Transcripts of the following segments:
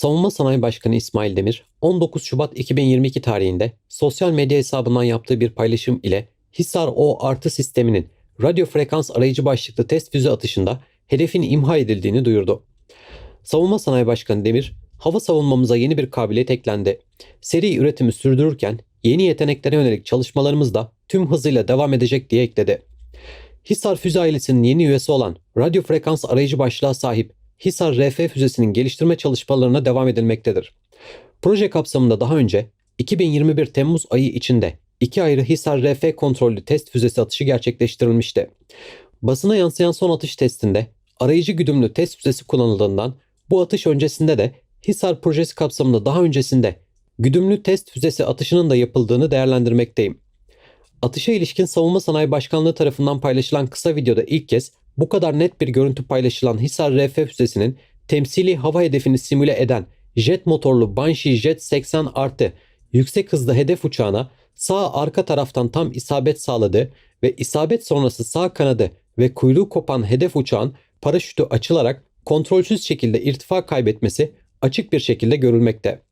Savunma Sanayi Başkanı İsmail Demir, 19 Şubat 2022 tarihinde sosyal medya hesabından yaptığı bir paylaşım ile Hisar O artı sisteminin radyo frekans arayıcı başlıklı test füze atışında hedefin imha edildiğini duyurdu. Savunma Sanayi Başkanı Demir, hava savunmamıza yeni bir kabiliyet eklendi. Seri üretimi sürdürürken yeni yeteneklere yönelik çalışmalarımız da tüm hızıyla devam edecek diye ekledi. Hisar füze ailesinin yeni üyesi olan radyo frekans arayıcı başlığa sahip Hisar RF füzesinin geliştirme çalışmalarına devam edilmektedir. Proje kapsamında daha önce 2021 Temmuz ayı içinde iki ayrı Hisar RF kontrollü test füzesi atışı gerçekleştirilmişti. Basına yansıyan son atış testinde arayıcı güdümlü test füzesi kullanıldığından bu atış öncesinde de Hisar projesi kapsamında daha öncesinde güdümlü test füzesi atışının da yapıldığını değerlendirmekteyim. Atışa ilişkin Savunma Sanayi Başkanlığı tarafından paylaşılan kısa videoda ilk kez bu kadar net bir görüntü paylaşılan Hisar RF füzesinin temsili hava hedefini simüle eden jet motorlu Banshee Jet 80 artı yüksek hızlı hedef uçağına sağ arka taraftan tam isabet sağladı ve isabet sonrası sağ kanadı ve kuyruğu kopan hedef uçağın paraşütü açılarak kontrolsüz şekilde irtifa kaybetmesi açık bir şekilde görülmekte.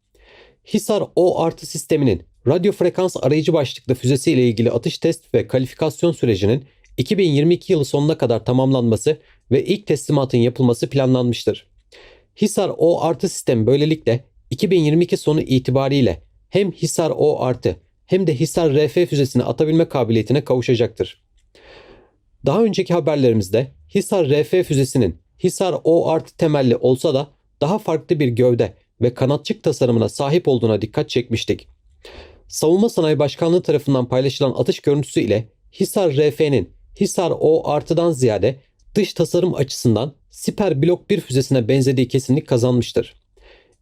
Hisar O artı sisteminin radyo frekans arayıcı başlıklı füzesi ile ilgili atış test ve kalifikasyon sürecinin 2022 yılı sonuna kadar tamamlanması ve ilk teslimatın yapılması planlanmıştır. Hisar O artı sistem böylelikle 2022 sonu itibariyle hem Hisar O artı hem de Hisar RF füzesini atabilme kabiliyetine kavuşacaktır. Daha önceki haberlerimizde Hisar RF füzesinin Hisar O artı temelli olsa da daha farklı bir gövde ve kanatçık tasarımına sahip olduğuna dikkat çekmiştik. Savunma Sanayi Başkanlığı tarafından paylaşılan atış görüntüsü ile Hisar RF'nin Hisar O artıdan ziyade dış tasarım açısından Siper Blok 1 füzesine benzediği kesinlik kazanmıştır.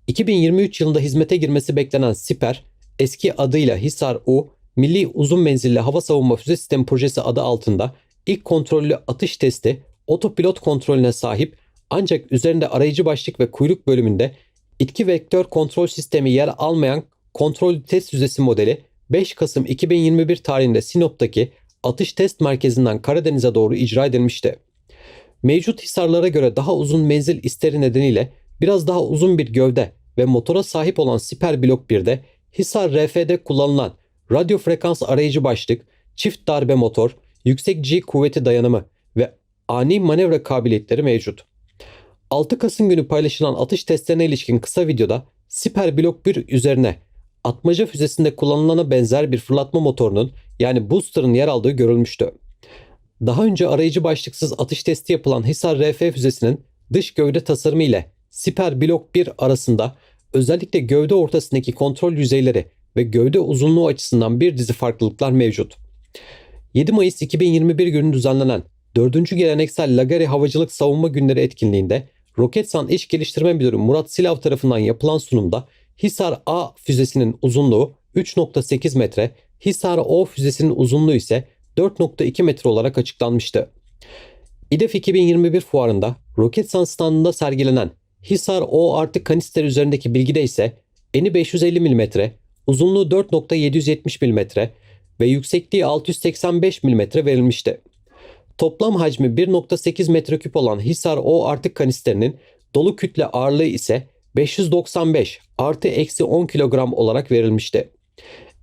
2023 yılında hizmete girmesi beklenen Siper, eski adıyla Hisar U, Milli Uzun Menzilli Hava Savunma Füze Sistemi Projesi adı altında ilk kontrollü atış testi otopilot kontrolüne sahip ancak üzerinde arayıcı başlık ve kuyruk bölümünde itki vektör kontrol sistemi yer almayan kontrollü test füzesi modeli 5 Kasım 2021 tarihinde Sinop'taki atış test merkezinden Karadeniz'e doğru icra edilmişti. Mevcut hisarlara göre daha uzun menzil isteri nedeniyle biraz daha uzun bir gövde ve motora sahip olan Siper Blok 1'de Hisar RF'de kullanılan radyo frekans arayıcı başlık, çift darbe motor, yüksek G kuvveti dayanımı ve ani manevra kabiliyetleri mevcut. 6 Kasım günü paylaşılan atış testlerine ilişkin kısa videoda Siper Blok 1 üzerine atmaca füzesinde kullanılana benzer bir fırlatma motorunun yani booster'ın yer aldığı görülmüştü. Daha önce arayıcı başlıksız atış testi yapılan Hisar RF füzesinin dış gövde tasarımı ile Siper Blok 1 arasında özellikle gövde ortasındaki kontrol yüzeyleri ve gövde uzunluğu açısından bir dizi farklılıklar mevcut. 7 Mayıs 2021 günü düzenlenen 4. Geleneksel Lagari Havacılık Savunma Günleri etkinliğinde Roketsan İş Geliştirme Müdürü Murat Silav tarafından yapılan sunumda Hisar A füzesinin uzunluğu 3.8 metre, Hisar O füzesinin uzunluğu ise 4.2 metre olarak açıklanmıştı. İDEF 2021 fuarında Roketsan standında sergilenen Hisar O artı kanister üzerindeki bilgide ise eni 550 mm, uzunluğu 4.770 mm ve yüksekliği 685 mm verilmişti. Toplam hacmi 1.8 metreküp olan Hisar O artı kanisterinin dolu kütle ağırlığı ise 595 artı eksi 10 kilogram olarak verilmişti.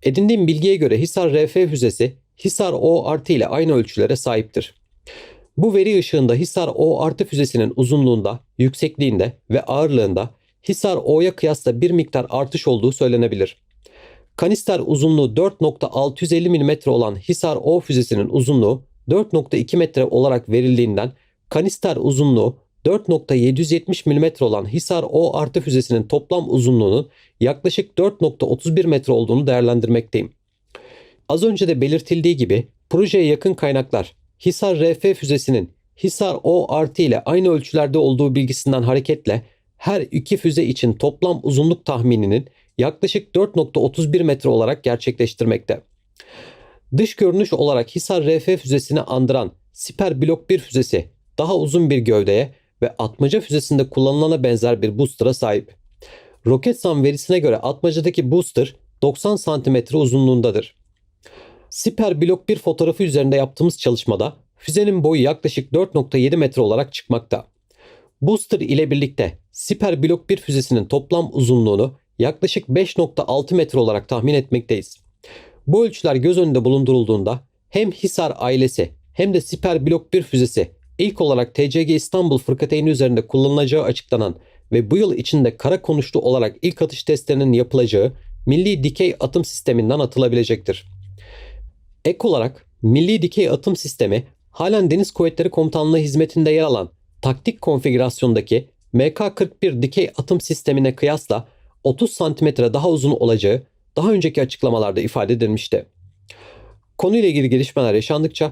Edindiğim bilgiye göre Hisar RF füzesi Hisar O artı ile aynı ölçülere sahiptir. Bu veri ışığında Hisar O artı füzesinin uzunluğunda, yüksekliğinde ve ağırlığında Hisar O'ya kıyasla bir miktar artış olduğu söylenebilir. Kanister uzunluğu 4.650 mm olan Hisar O füzesinin uzunluğu 4.2 metre olarak verildiğinden kanister uzunluğu 4.770 mm olan Hisar O artı füzesinin toplam uzunluğunun yaklaşık 4.31 metre olduğunu değerlendirmekteyim. Az önce de belirtildiği gibi projeye yakın kaynaklar Hisar RF füzesinin Hisar O artı ile aynı ölçülerde olduğu bilgisinden hareketle her iki füze için toplam uzunluk tahmininin yaklaşık 4.31 metre olarak gerçekleştirmekte. Dış görünüş olarak Hisar RF füzesini andıran Siper Blok 1 füzesi daha uzun bir gövdeye ve atmaca füzesinde kullanılana benzer bir booster'a sahip. Roketsan verisine göre atmacadaki booster 90 cm uzunluğundadır. Siper Blok 1 fotoğrafı üzerinde yaptığımız çalışmada füzenin boyu yaklaşık 4.7 metre olarak çıkmakta. Booster ile birlikte Siper Blok 1 füzesinin toplam uzunluğunu yaklaşık 5.6 metre olarak tahmin etmekteyiz. Bu ölçüler göz önünde bulundurulduğunda hem Hisar ailesi hem de Siper Blok 1 füzesi ilk olarak TCG İstanbul fırkateyni üzerinde kullanılacağı açıklanan ve bu yıl içinde kara konuşlu olarak ilk atış testlerinin yapılacağı Milli Dikey Atım Sisteminden atılabilecektir. Ek olarak Milli Dikey Atım Sistemi halen Deniz Kuvvetleri Komutanlığı hizmetinde yer alan taktik konfigürasyondaki MK-41 dikey atım sistemine kıyasla 30 cm daha uzun olacağı daha önceki açıklamalarda ifade edilmişti. Konuyla ilgili gelişmeler yaşandıkça